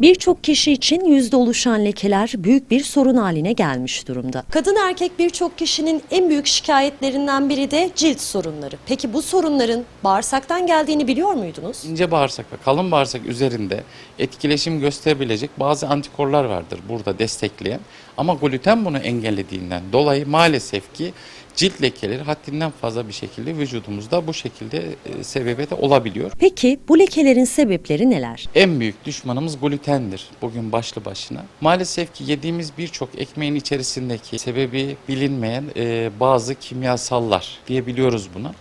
Birçok kişi için yüzde oluşan lekeler büyük bir sorun haline gelmiş durumda. Kadın erkek birçok kişinin en büyük şikayetlerinden biri de cilt sorunları. Peki bu sorunların bağırsaktan geldiğini biliyor muydunuz? İnce bağırsak ve kalın bağırsak üzerinde etkileşim gösterebilecek bazı antikorlar vardır burada destekleyen. Ama gluten bunu engellediğinden dolayı maalesef ki cilt lekeleri haddinden fazla bir şekilde vücudumuzda bu şekilde e, sebebiyet olabiliyor. Peki bu lekelerin sebepleri neler? En büyük düşmanımız glutendir bugün başlı başına. Maalesef ki yediğimiz birçok ekmeğin içerisindeki sebebi bilinmeyen e, bazı kimyasallar diyebiliyoruz buna.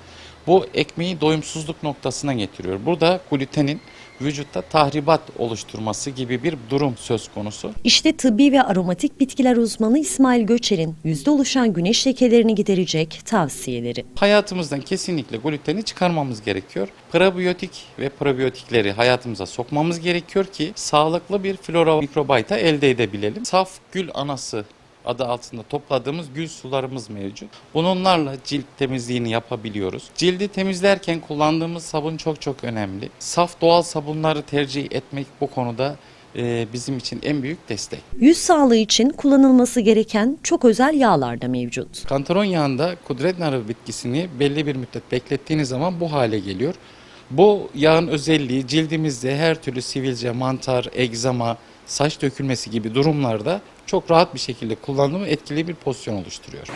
Bu ekmeği doyumsuzluk noktasına getiriyor. Burada glutenin vücutta tahribat oluşturması gibi bir durum söz konusu. İşte tıbbi ve aromatik bitkiler uzmanı İsmail Göçer'in yüzde oluşan güneş lekelerini giderecek tavsiyeleri. Hayatımızdan kesinlikle gluteni çıkarmamız gerekiyor. Prebiyotik ve probiyotikleri hayatımıza sokmamız gerekiyor ki sağlıklı bir flora mikrobayta elde edebilelim. Saf gül anası adı altında topladığımız gül sularımız mevcut. Bunlarla cilt temizliğini yapabiliyoruz. Cildi temizlerken kullandığımız sabun çok çok önemli. Saf doğal sabunları tercih etmek bu konuda e, bizim için en büyük destek. Yüz sağlığı için kullanılması gereken çok özel yağlar da mevcut. Kantaron yağında kudret narı bitkisini belli bir müddet beklettiğiniz zaman bu hale geliyor. Bu yağın özelliği cildimizde her türlü sivilce, mantar, egzama, saç dökülmesi gibi durumlarda çok rahat bir şekilde kullanımı etkili bir pozisyon oluşturuyor.